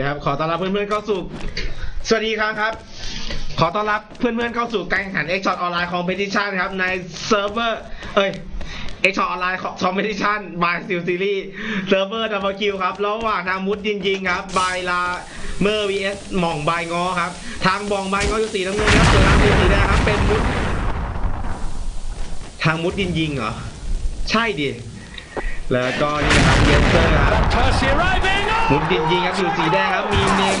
คครับ ขอต้อนรับเพื่อนๆเข้าสู่ สวัสดีครับครับ ขอต้อนรับเพื่อนๆเข้าสู่การแข่งขัน X Shot Online Competition ครับ ในเซิร์ฟเวอร์ เอ้ย X Shot Online Competition by Steel Series เซิร์ฟเวอร์ดับเบิลคิวครับ ระหว่างทางมุดยิงยิงๆครับ บายลาเมอร์ vs หม่องบายงอครับ ทางบองบายงออยู่สีน้ำเงินครับส่วนทางสีสีแดงครับ เป็นมุด ทางมุดยิงยิงๆเหรอ ใช่ดิ แล้วก็นี่นะครับเยสเซอร์ครับ Percy arriving! หมุนดินยิงครับอยู่สีแดงครับมีเนม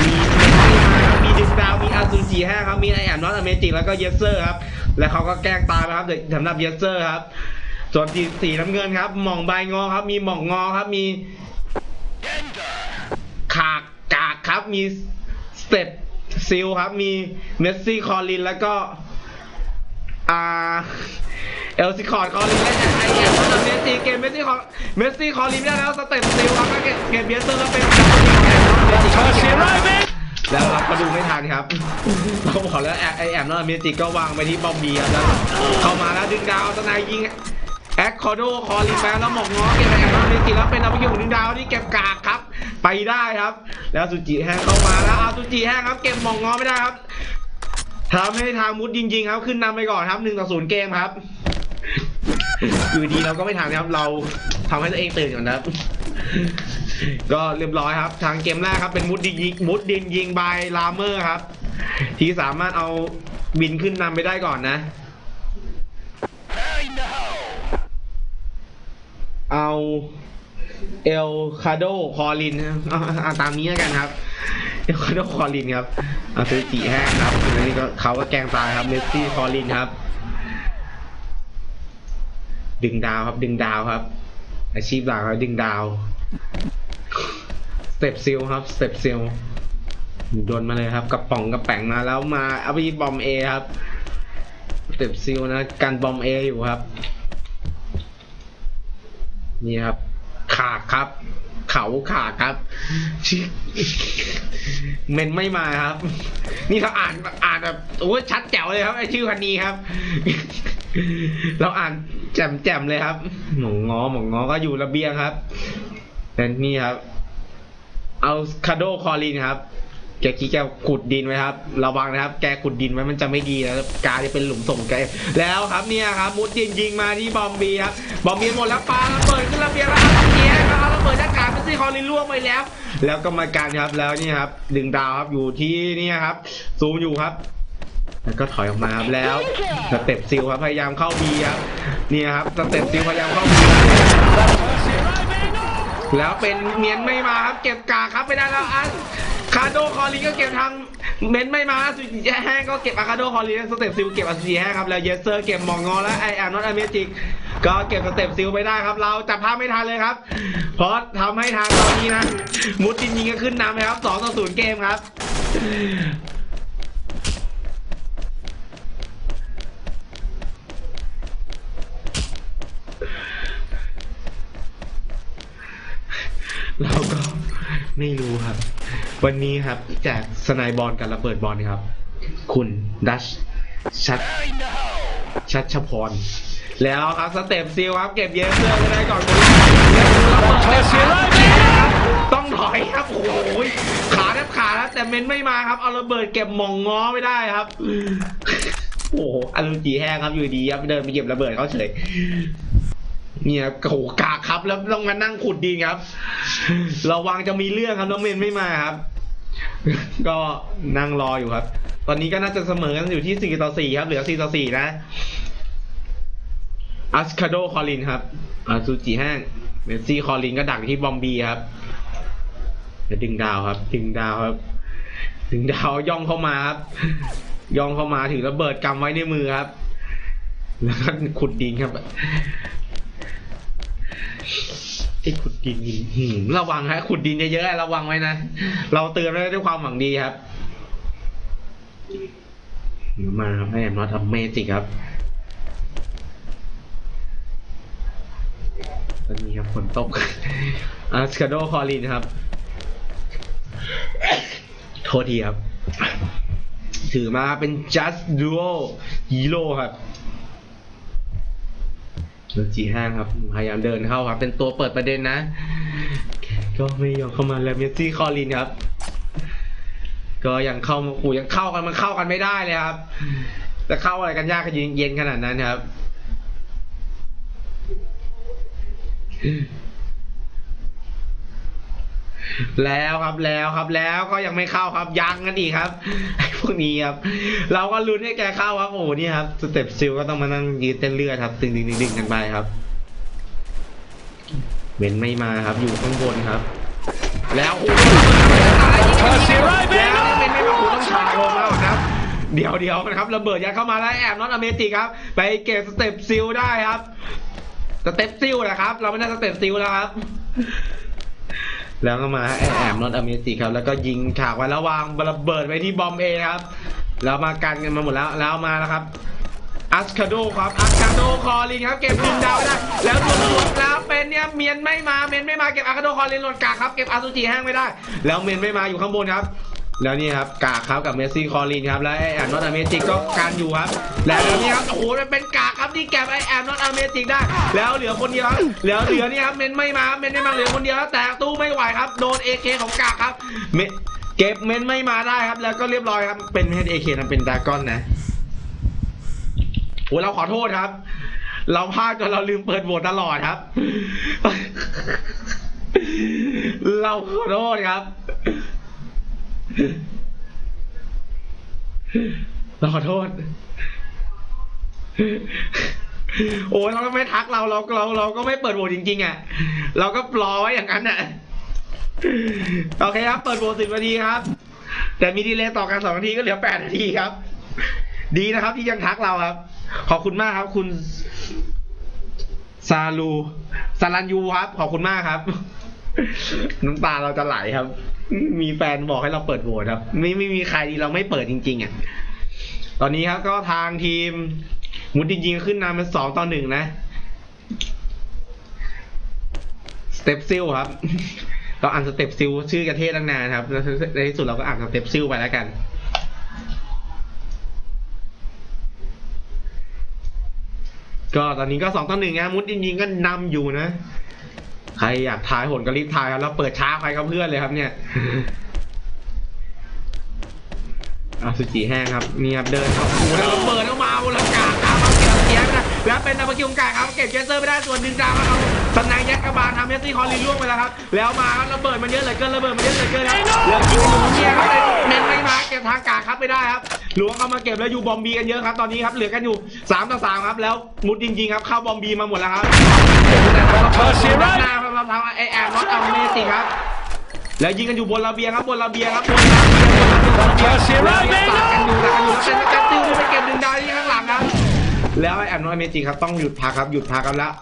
มีเมสซี่มาครับมีดึงดาวมีอาซูจิห้าครับมีไอแอมนอตอเมจิกแล้วก็เยสเซอร์ครับและเขาก็แกล้งตายไปครับเด็กสำหรับเยสเซอร์ครับส่วนสีสีน้ำเงินครับหม่องใบงอครับ มีหม่องงอครับมีขากกากครับมีสเต็ปซิลครับมีเมสซี่คอลินแล้วก็อ่า เอลซิคอร์ดคอลินและไอแอนตอนเมสซี่เกมเมสซี่คอเมสซี่คอลินได้แล้วสเต็ปซิลครับก็เกมเกมเบียสเซอร์แล้วเป็นดับเบิลคิวแอนเมสซี่ก็ Percy เก็บได้ arriving! แล้วเราก็ดูไม่ทันครับเขาบอกแล้วไอแอมนอตเมจิกก็วางไปที่บอมบีครับแล้วเข้ามาแล้วดึงดาวตนายยิงแอคคอโดคอลินแมนแล้วหมอกง้อเก็บไอแอมนอตเมจิกแล้วเป็นดับเบิลคิวของดึงดาวที่เก็บกากครับ ไปได้ครับ แล้วสุจิแห้งเข้ามาแล้วเอาสุจิแห้งครับเก็บหมอกง้อไม่ได้ครับทำให้ทางมุดจริงๆครับขึ้นนำไปก่อนครับหนึ่งต่อศูนย์เกมครับ อยู่ดีเราก็ไม่ทันะครับ เราทำให้ตัวเองตื่นก่อนนะครับ ก็เรียบร้อยครับ ทางเกมแรกครับ เป็นมุดดินยิงมุดดินยิงบายลาเมอร์ครับ ที่สามารถเอาบินขึ้นนำไปได้ก่อนนะ เอาเอลคาโดคอลินเอาตามนี้แล้วกันครับเอลคาโดคอลินครับเอาซื้อจีแห้งครับอันนี้ก็เขาก็แกงตายครับเมสซี่คอลินครับ ดึงดาวครับ ดึงดาวครับ อาชีพหลักครับดึงดาวสเต็ปซิลครับสเต็ปซิลโดนมาเลยครับกระป๋องกระแป๋งมาแล้วมาเอาไปบอมเอครับสเต็ปซิลนะกันบอมเออยู่ครับ นี่ครับ ขากครับ เขาขาครับชื่อเมนไม่มาครับ นี่เราอ่านอ่านแบบโอ้ชัดแจ๋วเลยครับไอชื่อพันนีครับ เราอ่านแจ่มแจ่มเลยครับ หมองงอหมองงอก็อยู่ระเบียงครับแต่นี่ครับ เอาคาโดคอลินครับแกคิดแกขุดดินไว้ครับ ระวังนะครับ แกขุดดินไว้มันจะไม่ดีนะการจะเป็นหลุมส่งแกแล้วครับเนี่ยครับ มุดยิงยิงมาที่บอมบีครับ บอมบีหมดแล้วปาระเบิดขึ้นระเบียงแล้ว ซี่คอลินล่วงไปแล้ว แล้วก็มาการครับแล้วนี่ครับดึงดาวครับอยู่ที่นี่ครับ ซูมอยู่ครับ แล้วก็ถอยออกมาครับแล้วสเต็ปซิลครับพยายามเข้าบีครับนี่ครับสเต็ปซิลพยายามเข้าบีแล้วเป็นเมียนไม่มาครับ เก็บกาครับไปได้แล้วอันคาโดคอรีก็เก็บทางเมนไม่มาสุดแห้งก็เก็บอาคาโดคอรีสเต็ปซิลเก็บอาซีแห้งครับแล้วเยสเซอร์เก็บมองงอและไอแอนนอตอเมจิก ก็เก็บสเต็ปซิลไปได้ครับ เราจับภาพไม่ทันเลยครับ เพราะทำให้ทางตอนนี้นะ มุดจริงๆก็ขึ้นนำเลยครับ2ต่อ0เกมครับเราก็ไม่รู้ครับ วันนี้ครับแจกสไนบอลกับระเบิดบอลครับ คุณดัชชัดชัดชพร แล้วครับสเต็ปซิลครับเก็บเยสเซอร์ไม่ได้ก่อนคนแรกแล้วระเบิดไปขาครับต้องถอยครับโอ้โหขาแทบขาแล้วแต่เมนไม่มาครับเอาระเบิดเก็บหมองง้อไม่ได้ครับ โอ้โหอารมณ์จีแห้งครับอยู่ดีครับเดินไปเก็บระเบิดเขาเฉยเนี่ยโอ้โหกากครับแล้วต้องมานั่งขุดดินครับ ระวังจะมีเรื่องครับน้องเมนไม่มาครับ ก็นั่งรออยู่ครับ ตอนนี้ก็น่าจะเสมอกันอยู่ที่4ต่อ4ครับ เหลือ4ต่อ4นะ อัสคาโดคอลินครับอาซูจิแห้งเมสซี่คอลินก็ดักที่บอมบีครับจะดึงดาวครับ ดึงดาวครับ ดึงดาวย่องเข้ามาครับ ย่องเข้ามาถือระเบิดกำไว้ในมือครับ แล้วก็ขุดดินครับไอ้ขุดดินหืมระวังฮะขุดดินเยอะๆระวังไว้นะ เราเตือนไว้ด้วยความหวังดีครับ มาครับแอมนอทำเมจิกครับ ตอนนี้ครับฝนตกอาสคาโดคอลินครับ โทษทีครับ ถือมาเป็น just duo hero ครับจีห้างครับ พยายามเดินเข้าครับ เป็นตัวเปิดประเด็นนะ ก็ไม่ยอมเข้ามาแล้วเมสซี่คอลินครับ ก็ยังเข้ามาขู่ยังเข้ากันมันเข้ากันไม่ได้เลยครับ จะเข้าอะไรกันยากกันเย็นขนาดนั้นครับ แล้วครับแล้วครับแล้วก็ยังไม่เข้าครับยังกันอีกครับไอ้พวกนี้ครับ เราก็ลุ้นให้แกเข้าครับโอ้โหนี่ครับสเต็ปซิลก็ต้องมานั่งยืดเต้นเลือดครับดึงดึงดึงดึงกันไปครับเบนไม่มาครับอยู่ข้างบนครับ แล้วโอ้โหแล้วเบนไม่มาคุณต้องฉากลงแล้วครับเดี๋ยวเดี๋ยวนะครับระเบิดยัดเข้ามาแล้วแอบน็อตอเมติกครับ ไปเก็บสเต็ปซิลได้ครับ สเต็ปซิลนะครับ เราไม่ได้สเต็ปซิลแล้วครับ แล้วก็มาแอบน็อตอเมติครับ แล้วก็ยิงฉากไว้แล้ววางระเบิดไว้ที่บอมเอครับ แล้วมากันกันมาหมดแล้ว แล้วมาแล้วครับอัสคาโดครับอัสคาโดคอลินครับเก็บดินดาวได้แล้วตัวหลุดแล้วเป็นเนี่ยเมียนไม่มาเมียนไม่มาเก็บอัสคาโดคอลินหล่นกากครับเก็บอาซูจิแห้งไม่ได้ แล้วเมียนไม่มาอยู่ข้างบนครับ แล้วนี่ครับกากครับกับเมสซี่คอลินครับแล้วไอแอมนอตอเมติกก็การอยู่ครับ แล้วนี่ครับโอ้โหมันเป็นกากครับที่แกบไอแอมนอตอเมติกได้ แล้วเหลือคนเดียวครับแล้วเหลือนี่ครับเมนไม่มาเมนไม่มาเหลือคนเดียวแต่ตู้ไม่ไหวครับโดนเอเคของกากครับเมเก็บเมนไม่มาได้ครับ แล้วก็เรียบร้อยครับเป็นเมนเอเคนะเป็นดาก้อนนะโอ้เราขอโทษครับ เราพลาดจนเราลืมเปิดโหวตตลอดครับ เราขอโทษครับ เราขอโทษ โอ้ยเราไม่ทักเราเราเราเราก็ไม่เปิดโหวตจริง ๆ อะ เราก็รอไว้อย่างนั้นอะ โอเคครับ เปิดโหวตสิบนาทีครับ แต่มีดีเลย์ต่อกันสองนาทีก็เหลือแปดนาทีครับ ดีนะครับที่ยังทักเราครับ ขอบคุณมากครับ คุณซาลูซาลันยูครับ ขอบคุณมากครับ น้ำตาเราจะไหลครับ มีแฟนบอกให้เราเปิดโหวตครับ ไม่ไม่มีใครดีเราไม่เปิดจริง ๆอะตอนนี้ครับก็ทางทีมมุดจริงๆขึ้นนำเป็นสองต่อหนึ่งนะสเต็ปซิลครับเราอ่านสเต็ปซิลชื่อกระเทศตั้งนานครับในที่สุดเราก็อ่านสเต็ปซิลไปแล้วกันก็ตอนนี้ก็สองต่อหนึ่งนะมุดจริงๆก็นำอยู่นะ ใครอยากทายผลก็รีบทายครับแล้วเปิดช้าใครกับเพื่อนเลยครับ เนี่ยอาสุจิแห้งครับนี่ครับเดินเข้าโอ้โหแล้วเบิดเข้ามาบนอากาศครับเก็บเสียงนะแล้วเป็นนาบากิวงกาครับเก็บเจสเซอร์ไม่ได้ส่วนดึงดาวครับสนายยัดกระบาลทำเมสซี่คอลลีล่วงไปแล้วครับ แล้วมาครับระเบิดมันเยอะเหลือเกินระเบิดมันเยอะเหลือเกินครับเหลือคิวหนูเนี่ยครับเมนไม่มาเก็บทางกาครับไม่ได้ครับ หลวงเอามาเก็บแล้วอยู่บอมบีกันเยอะครับตอนนี้ครับเหลือกันอยู่สามต่อสามครับแล้วมุดจริงๆครับเข้าบอมบีมาหมดแล้วครับเปิดสีด้านหน้าครับทางไอแอบน็อตเอาเมสซี่ครับแล้วยิงกันอยู่บนระเบียงครับบนระเบียงครับบนระเบียงบนระเบียงบนระเบียงเสียร้ายเบงตัดกันอยู่ตัดกันอยู่แล้วเป็นการติวที่ไปเก็บดึงดาวที่ข้างหลังครับแล้วไอ้แอมโนเมจิครับต้องหยุดพักครับหยุดพักครับแล้ว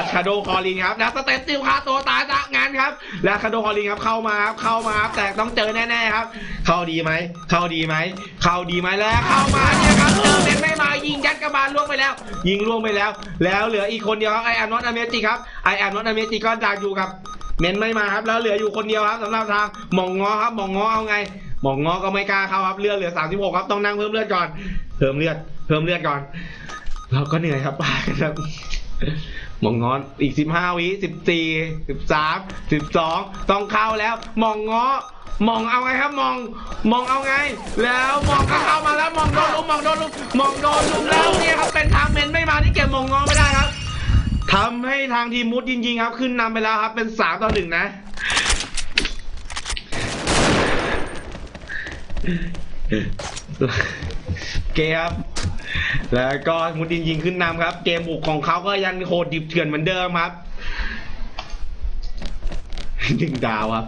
อาคาโดคอลินครับแล้วสเตปติวคาตัวตายจางานครับแล้วคาโดคอลินครับเข้ามาครับเข้ามาครับแต่ต้องเจอแน่ๆครับ เข้าดีไหมเข้าดีไหมเข้าดีไหมแล้วเข้ามาเนี่ยครับเจอเม็นไม่มายิงยัดกระบาลล่วงไปแล้ว ยิงล่วงไปแล้ว แล้วเหลืออีกคนเดียวครับไอแอมนอตอเมจิครับไอแอมนอตอเมจิก็ดักอยู่ครับเมนไม่มาครับแล้วเหลืออยู่คนเดียวครับสำหรับทางหมองงอครับหมองงอเอาไงหมองงอก็ไม่กล้าเข้าครับเลือดเหลือ 36 ครับต้องนั่งเพิ่มเลือดก่อนเพิ่มเลือดเพิ่มเลือดก่อน เราก็เหนื่อยครับครับ มองงอนอีก 15 วิ 14 13 12 ต้องเข้าแล้ว มองงอมองเอาไงครับมองมองเอาไง แล้วมองก็เข้ามาแล้วมองโดนลุมมองโดนลุมมองโดนลุมแล้วเนี่ยครับเป็นทางเมนไม่มาที่เก็บมองงอไม่ได้ครับทำให้ทางทีมมุดจริงๆครับ ขึ้นนำไปแล้วครับ เป็นสามต่อหนึ่งนะ เกมครับ แล้วก็มุดจริงขึ้นนำครับ เกมบุกของเขาก็ยังโหดดิบเถื่อนเหมือนเดิมครับหนึ่งดาวครับ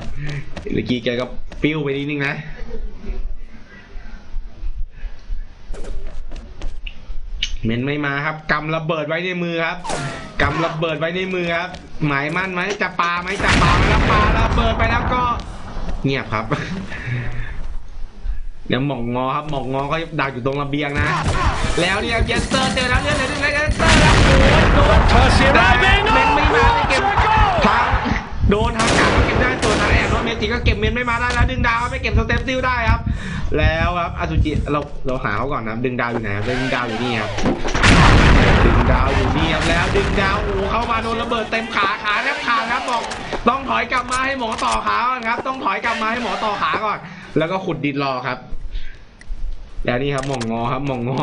เมื่อกี้แกก็ปิ้วไปนิดนึงนะเมนไม่มาครับกำระเบิดไว้ในมือครับกำระเบิดไว้ในมือครับ หมายมั่นไหมจะปาไหมจะปาไหมแล้วปาระเบิดไปแล้วก็ เงียบครับ ยวหมองงอครับหมองงอก็ดักอยู่ตรงระเบียงนะ แล้วเนี่ยเยสเตอร์เจอแล้วเรื่องอะไรเรื่องอะไรเยสเตอร์แล้วโอ้ยโดนเธอเสียดายเมนเมนไม่มาไม่เก็บทางโดนทางกลางก็เก็บได้ส่วนทางแอบโดนเมจิก็เก็บเมนไม่มาได้แล้วดึงดาวไปเก็บสเต็ปซิลได้ครับ แล้วครับอาซูจิเราเราหาเขาก่อนนะดึงดาวอยู่ไหนครับดึงดาวอยู่นี่ครับดึงดาวอยู่นี่ครับแล้วดึงดาวโอ้โหเข้ามาโดนระเบิดเต็มขาขาแทบขาดครับบอกต้องถอยกลับมาให้หมอต่อขาก่อนครับ ต้องถอยกลับมาให้หมอต่อขาก่อน แล้วก็ขุดดินรอครับ แล้วนี่ครับหม่องงอครับหม่องงอ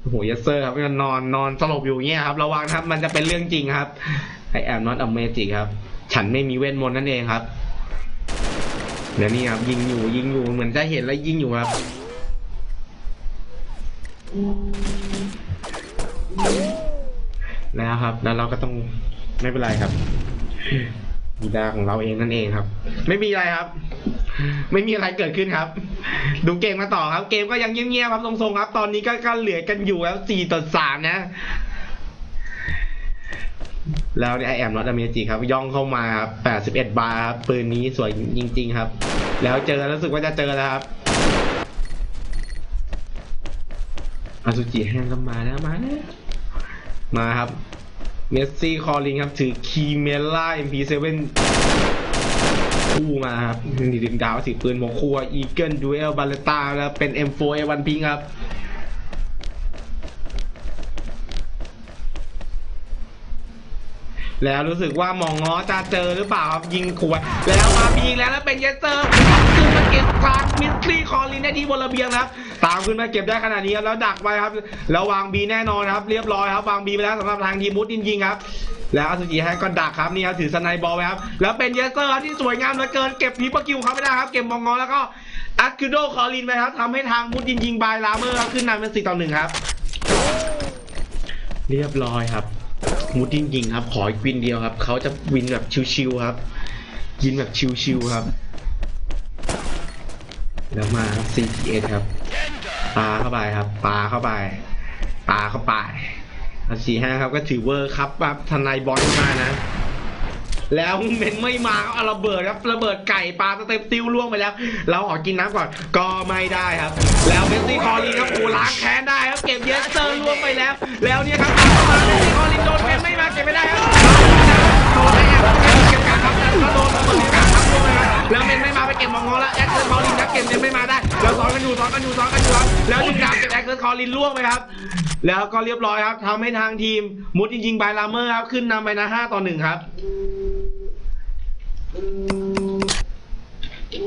โอ้โหยัสเซอร์ครับนอนนอนสลบอยู่เงี้ยครับ ระวังครับ มันจะเป็นเรื่องจริงครับไอแอมนอตอเมจิครับ ฉันไม่มีเวทมนต์นั่นเองครับเดี๋ยวนี้ครับ ยิงอยู่ยิงอยู่เหมือนจะเห็นแล้วยิงอยู่ครับแล้วครับ แล้วเราก็ต้องไม่เป็นไรครับดีดาของเราเองนั่นเองครับ ไม่มีอะไรครับ ไม่มีอะไรเกิดขึ้นครับ ดูเกมมาต่อครับ เกมก็ยังเงียบๆครับทรงๆครับ ตอนนี้ก็ก็เหลือกันอยู่แล้วสี่ต่อสามนะ แล้วเนี่ยไอแอมนอตอเมจิครับ ย่องเข้ามาครับแปดสิบเอ็ดบาร์ปืนนี้สวยจริง ๆ ครับ แล้วเจอรู้สึกว่าจะเจอแล้วครับอาซูจิแห้งก็มาแล้วมาแล้วมาครับเมสซี่คอลิงครับ ถือคีเมล่า MP7 คู่มาครับนี่ดึงดาวสีปืนหมวกคู่อีเกิลดูเอลบาเลต้าแล้วเป็น M4 A1 พิงครับแล้วรู้สึกว่าหมองง้อจะเจอหรือเปล่าครับยิงขวด แล้วมาปีแล้วแล้วเป็นเยสเตอร์ ก็บกลางมิสทรีคอลินได้ที่บนระเบียงนะครับ ตามขึ้นมาเก็บได้ขนาดนี้ครับแล้วดักไว้ครับแล้ววางบีแน่นอนครับ เรียบร้อยครับวางบีไปแล้วสำหรับทางทีมมุดจริงๆครับแล้วอาซูจิแฮงก็ดักครับนี่ครับถือสไนบอลไว้ครับ แล้วเป็นเยสเตอร์ที่สวยงามเหลือเกินเก็บพีปะกิวเขาไม่ได้ครับ เก็บมองงอแล้วก็อัคคิโดคอลินไปครับทำให้ทางมุดยิงยิงบายลาเมอร์ครับขึ้นนำเป็นสี่ต่อหนึ่งครับ เรียบร้อยครับมูดจริงๆครับ ขออีกวินเดียวครับ เขาจะวินแบบชิวๆครับ ยินแบบชิวๆครับ แล้วมา CTS ครับปาเข้าไปครับปาเข้าไปปาเข้าไปสี่ห้าครับก็ถือเวอร์ครับแบบทนายบอลมานะ แล้วเมนไม่มาเอาระเบิดครับระเบิดไก่ปลาสเต็ปติวล่วงไปแล้ว เราขอกินน้ำก่อนก็ไม่ได้ครับ แล้วเมสซี่คอรีนครับโอ้ล้างแค้นได้ครับเก็บเยสเตอร์ล่วงไปแล้ว แล้วเนี่ยครับเมาเมสซี่คอรีนโดนเมนไม่มา เด้แล้วซ้อนกันอยู่ซ้อนกันอยู่ซ้อนกันอยู่ครับแล้วยิงดาวเก็บแอคเซอร์คอรีนล่วงไปครับ แล้วก็เรียบร้อยครับทำให้ทางทีมมุดจริงๆบายลาเมอร์ครับขึ้นนำไปนะห้าต่อหนึ่งครับ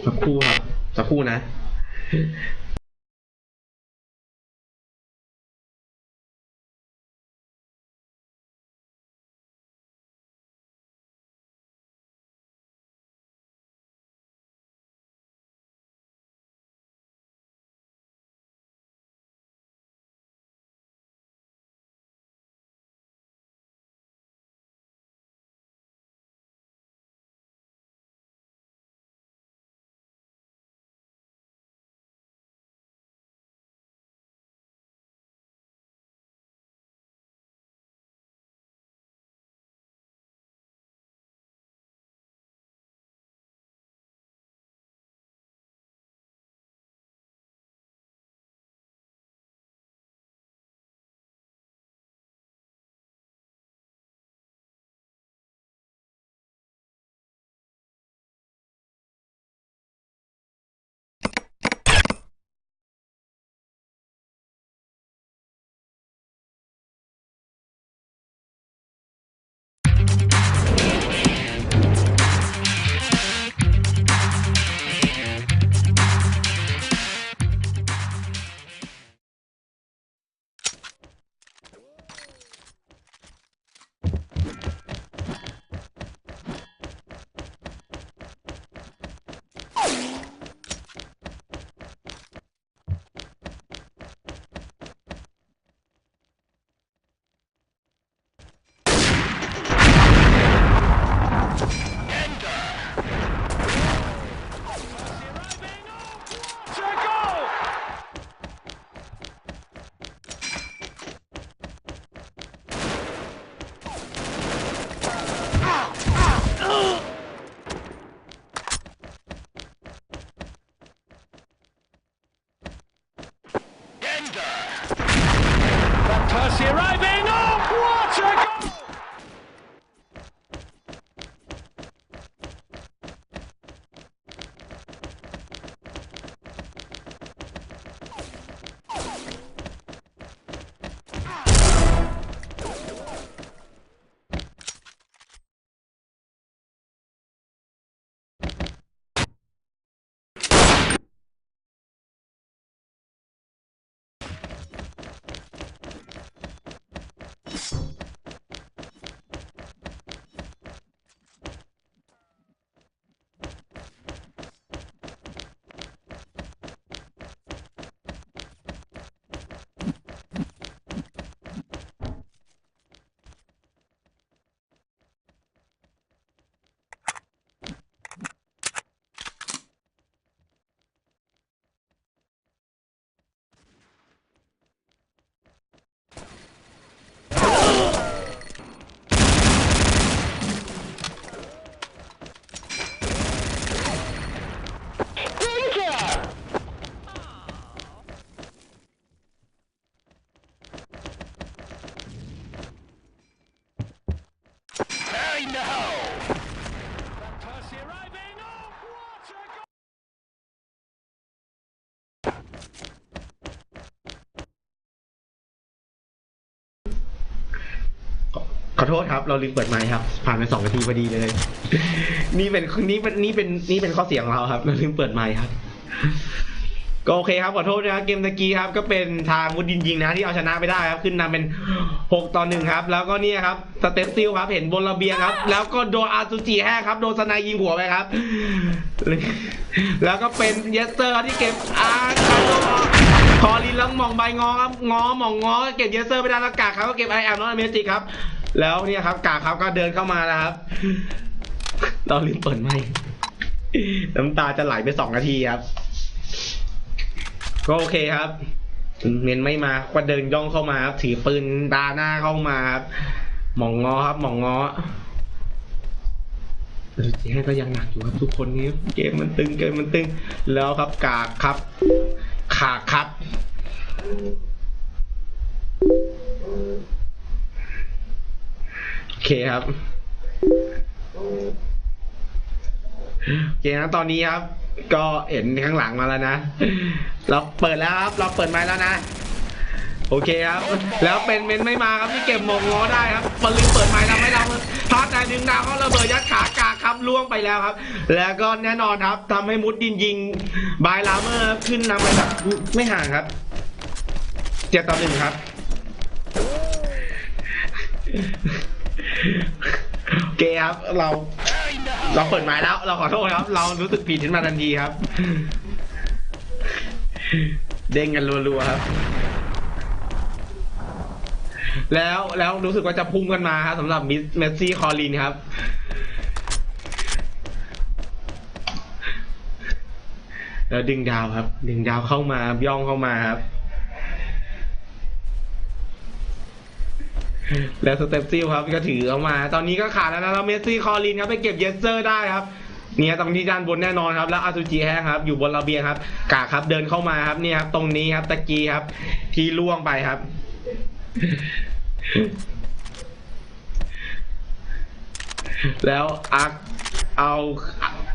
สักครู่ครับสักครู่นะ โทษครับ เราลืมเปิดไมค์ครับ ผ่านไปสองนาทีพอดีเลย นี่เป็นนี่เป็นนี่เป็นนี่เป็นข้อเสียของเราครับ เราลืมเปิดไมค์ครับ ก็โอเคครับขอโทษนะครับเกมตะกี้ครับ ก็เป็นทางมุดดินยิงนะที่เอาชนะไปได้ครับ ขึ้นนำเป็น 6 ต่อหนึ่งครับ แล้วก็เนี่ยครับสเตปซิลครับ เห็นบนระเบียงครับ แล้วก็โดนอาซูจิแห้งครับ โดนสไนยิงหัวไปครับ แล้วก็เป็นเยสเตอร์ที่เก็บอาคาโดคอรินแล้วมองใบงอครับงอมองงอเก็บเยสเตอร์ไปได้แล้วกากครับก็เก็บไอแอมน้อตเมจิกครับ แล้วเนี่ยครับกาครับก็เดินเข้ามาแล้วครับ เราลืมเปิดไมค์น้ำตาจะไหลไปสองนาทีครับ ก็โอเคครับเมนไม่มาก็เดินย่องเข้ามาครับถือปืนดาหน้าเข้ามาครับหมองงอครับ หมองงอแต่สุดท้ก็ยังหนักอยู่ครับ ทุกคนนี้เกมมันตึงเกมมันตึง แล้วครับกากครับ ขากครับ โอเคครับ โอเคนะตอนนี้ครับ ก็เห็นข้างหลังมาแล้วนะ เราเปิดแล้วครับ เราเปิดไม้แล้วนะ โอเคครับ แล้วเป็นเมนไม่มาครับที่เก็บมงง้อได้ครับปลืมเปิดไม้ทำให้เราพลาดแต่ดึงดาวเขาระเบิดยัดขากาครับล่วงไปแล้วครับ แล้วก็แน่นอนครับทำให้มุดดินยิงบายลาเมอร์ขึ้นนำไปแบบไม่ห่างครับเจ็ดต่อหนึ่งครับ โอเคครับ เรา เราเปิดไม้แล้ว เราขอโทษครับ เรารู้สึกผิดขึ้นมาทันทีครับ เด้งกันรัวๆครับ แล้วแล้วรู้สึกว่าจะพุ่งกันมาครับสำหรับมิสเมสซี่คอลินครับ แล้วดึงดาวครับ ดึงดาวเข้ามาย่องเข้ามาครับ แล้วสเตปซิลครับก็ถือเอามา ตอนนี้ก็ขาดแล้วนะแล้วเมสซี่คอลินครับไปเก็บเยสเซอร์ได้ครับเนี่ยตรงที่ด้านบนแน่นอนครับ แล้วอาซูจิแฮงครับอยู่บนระเบียงครับกาครับเดินเข้ามาครับนี่ครับตรงนี้ครับตะกี้ครับ ที่ล่วงไปครับแล้วอักเอา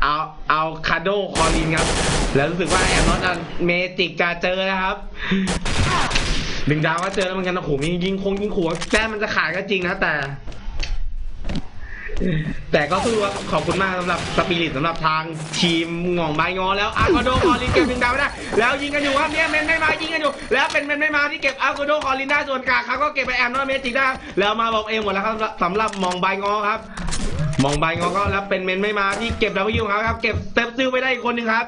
เอาเอาคาโดคอลินครับ แล้วรู้สึกว่าแอมนอตเมจิกจะเจอนะครับ ดึงดาวก็เจอแล้วเหมือนกันนะโหยิงยิงคงยิงขัวแต้มมันจะขาดก็จริงนะแต่ แต่ก็สู้ว่าขอบคุณมากสำหรับสปิริตสำหรับทางทีมหง่องใบงอแล้วอาร์โกโดคอลินเก็บดึงดาวไม่ได้แล้วยิงกันอยู่ครับเนี่ยเมนไม่มายิงกันอยู่ แล้วเป็นเมนไม่มาที่เก็บอาร์โกโดคอลินได้ส่วนกากครับก็เก็บไปแอมนอตเมจิกได้แล้วมาบอกเองหมดแล้วครับสำหรับหมองใบงอครับหมองใบงอก็แล้วเป็นเมนไม่มาที่เก็บดับเบิลยูของเขาครับ เก็บเต็ปซิลไปได้อีกคนหนึ่งครับ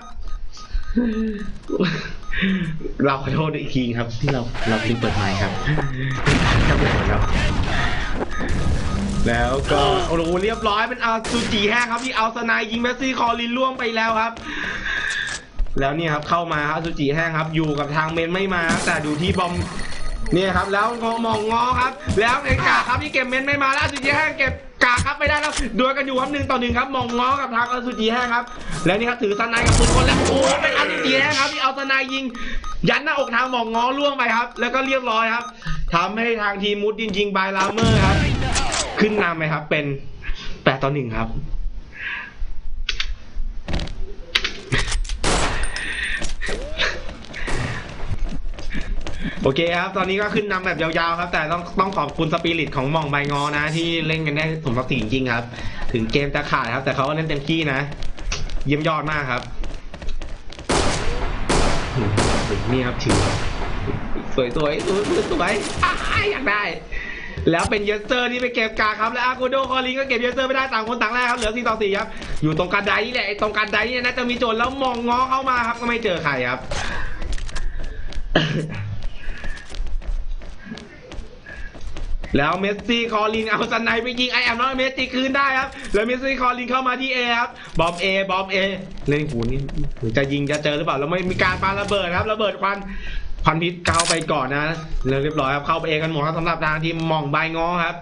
เราขอโทษอีกทีครับ ที่เราเราลืมเปิดไมค์ครับครับผมครับ แล้วก็โอ้โหเรียบร้อยเป็นอาซูจิแห้งครับที่เอาสนายยิงเมสซี่คอลินล่วงไปแล้วครับ แล้วเนี่ยครับเข้ามาครับซูจิแห้งครับ อยู่กับทางเมนไม่มา แต่ดูที่บอมเนี่ยครับ แล้วงอมองงอครับ แล้วในกาครับที่เก็บเมนไม่มาแล้วซูจิแห้งเก็บ กาครับไม่ได้แล้วดวลกันอยู่ครับหนึ่งต่อหนึ่งครับมองง้อกับทางอาซูจิแห้งครับ แล้วนี่ครับถือสนายกับปืนคนแล้วโอ้เป็นอาซูจิแห้งครับที่เอาสนายยิง ยันหน้าอกทางมองง้อล่วงไปครับ แล้วก็เรียบร้อยครับทำให้ทางทีมมุดยิงยิงบายลาเมอร์ครับ ขึ้นนำไหมครับ เป็นแปดต่อหนึ่งครับ โอเคครับ ตอนนี้ก็ขึ้นนำแบบยาวๆครับ แต่ต้องต้องขอบคุณสปิริตของหมองใบงอนะ ที่เล่นกันได้สมศักดิ์ศรีจริงๆครับ ถึงเกมจะขาดครับ แต่เขาก็เล่นเต็มที่นะ เยี่ยมยอดมากครับนี่ครับถือสวยๆสวยๆสวยๆอ้ายอยากได้ แล้วเป็นเยสเซอร์ที่ไปเก็บกาครับ แล้วอากูโดคอลินก็เก็บเยสเซอร์ไม่ได้ต่างคนต่างแรกครับ เหลือ4ต่อ4ครับ อยู่ตรงกันไดนี่แหละตรงกันไดนี่นะจะมีโจรแล้วมองง้อเข้ามาครับ ก็ไม่เจอใครครับ แล้วเมสซี่คอลินเอาสไนไปยิงไอแอมน้องเมสซี่คืนได้ครับ แล้วเมสซี่คอลินเข้ามาที่เอครับ บอมเอบอมเอเล่นหูนี่จะยิงจะเจอหรือเปล่า แล้วไม่มีการปาระเบิดครับ ระเบิดควันควันพิษเข้าไปก่อนนะแล้วเรียบร้อยครับ เข้าไปเอกันหมดครับสำหรับทางทีมหม่องใบงอครับ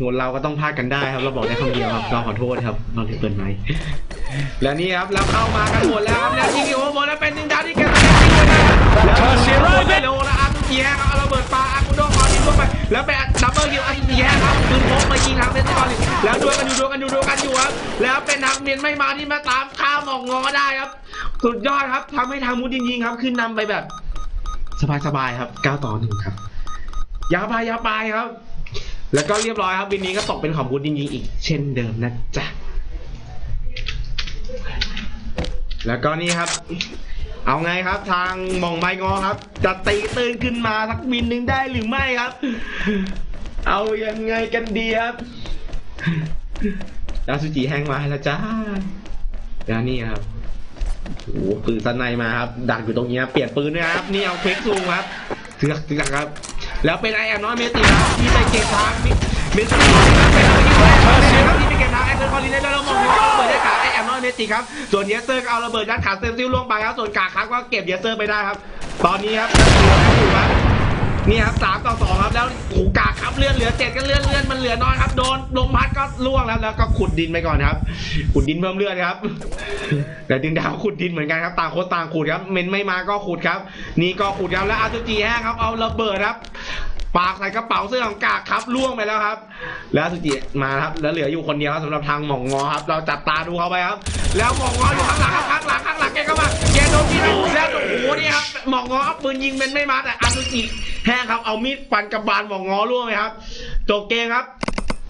หมดเราก็ต้องพลาดกันได้ครับ เราบอกได้คำเดียวครับเราขอโทษครับเราเลยเปิดไมค์แล้วนี่ครับแล้วเข้ามากันหมดแล้วครับแล้วยิงอีกโอ้โหแล้วเป็นหนึ่งดาวที่เก็บคะแนนทิ้งไว้ได้ครับแล้วเสียโไปโลแล้วอาร์ตุ เกียครับเอาระเบิดปาอาร์กุโดคอลินลงไปแล้วไปดับเบิลคิวอาร์ตุเกียครับปืนพกมายิงทางเซนต์คอลินแล้วดวลกันอยู่ดวลกันอยู่ดวลกันอยู่ครับแล้วเป็นทางเมียนไม่มาที่มาตามข้าหมองงอได้ครับ สุดยอดครับทำให้ทางมูดินยิงครับขึ้นนำไปแบบ สบายๆครับ9ต่อ1ครับยาวไปยาวไปครับ แล้วก็เรียบร้อยครับบินนี้ก็ตกเป็นของบูธจริงอีก เช่นเดิมนะจ๊ะแล้วก็นี่ครับ เอาไงครับ ทางมองไมงอครับ จะตีตื่นขึ้นมาสักบินหนึ่งได้หรือไม่ครับ เอายังไงกันดีครับดาวสุจิแห้งมาแล้วจ้าแล้วนี่ครับโอ้ปืนสไนมาครับดักอยู่ตรงนี้ครับเปลี่ยนปืนด้วยครับนี่เอาเควกซูมครับเถือกเถือกครับ แล้วเป็นไอแอมน้อยเมติครับที่ไปเก็บทางมิสเตอร์คอลินครับเป็นอะไรที่ไอแอมน้อยเมติครับที่ไปเก็บทางไอเซอร์คอลินได้แล้วเรามองว่าระเบิดได้ขา แอมนอยเมติครับ ส่วนเยสเซอร์ก็เอาระเบิดยัดขาเซลซิลลงไปครับ ส่วนกาครับก็เก็บเยสเซอร์ไปได้ครับ ตอนนี้ครับเหลืออยู่ครับนี่ครับสามต่อสองครับ แล้วโอกากครับเลื่อนเหลือเจ็ดก็เลื่อนเลื่อนมันเหลือน้อยครับ โดนลมพัดก็ล่วงแล้วแล้วก็ขุดดินไปก่อนครับ ขุดดินเพิ่มเลือดครับแต่ดึงดาวขุดดินเหมือนกันครับ ต่างคนต่างขุดครับ เมนไม่มาก็ขุดครับ นี่ก็ขุดครับแล้วอาซูจิแห้งครับ เอาระเบิดครับ ปากใส่กระเป๋าเสื้อของกากครับล่วงไปแล้วครับ แล้วอาซูจิมาครับ แล้วเหลืออยู่คนเดียวครับสำหรับทางหม่องงอครับ เราจับตาดูเขาไปครับ แล้วหม่องงออยู่ข้างหลังครับข้างหลังข้างหลังแกก็มาแกโดนยิงแล้วโอ้โหนี่ครับหม่องงอเอาปืนยิงเมนไม่มาแต่อาซูจิแห้งครับเอามีดฟันกระบาลหม่องงอล่วงเลยครับจบเกมครับ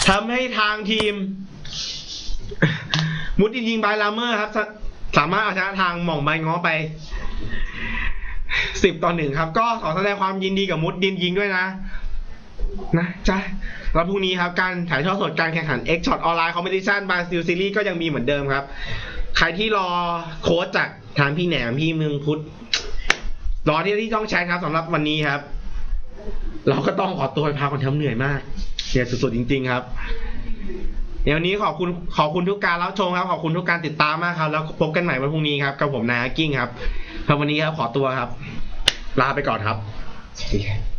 ทำให้ทางทีม มุดดินยิงบายลาเมอร์ครับสาสามารถเอาชนะทางหม่องใบง้อไปสิบต่อหนึ่งครับ ก็ขอแสดงความยินดีกับมุดดินยิงด้วยนะ นะจ้ะแล้วพรุ่งนี้ครับ การถ่ายทอดสดการแข่งขัน X Shot Online Competition b a s i l Series ก็ยังมีเหมือนเดิมครับ ใครที่รอโค้ชจากทางพี่แหนมพี่เมืองพุทธรอที่ที่ช่องแชทครับสำหรับวันนี้ครับ เราก็ต้องขอตัวไปพักก่อนทำเหนื่อยมากเหนื่อยสุดๆจริง ๆ ครับเดี๋ยววันนี้ขอบคุณขอบคุณทุกการรับชมครับ ขอบคุณทุกการติดตามมากครับ แล้วพบกันใหม่วันพรุ่งนี้ครับกับผมนายอากิ้งครับครับวันนี้ครับขอตัวครับ ลาไปก่อนครับสวัสดีครับ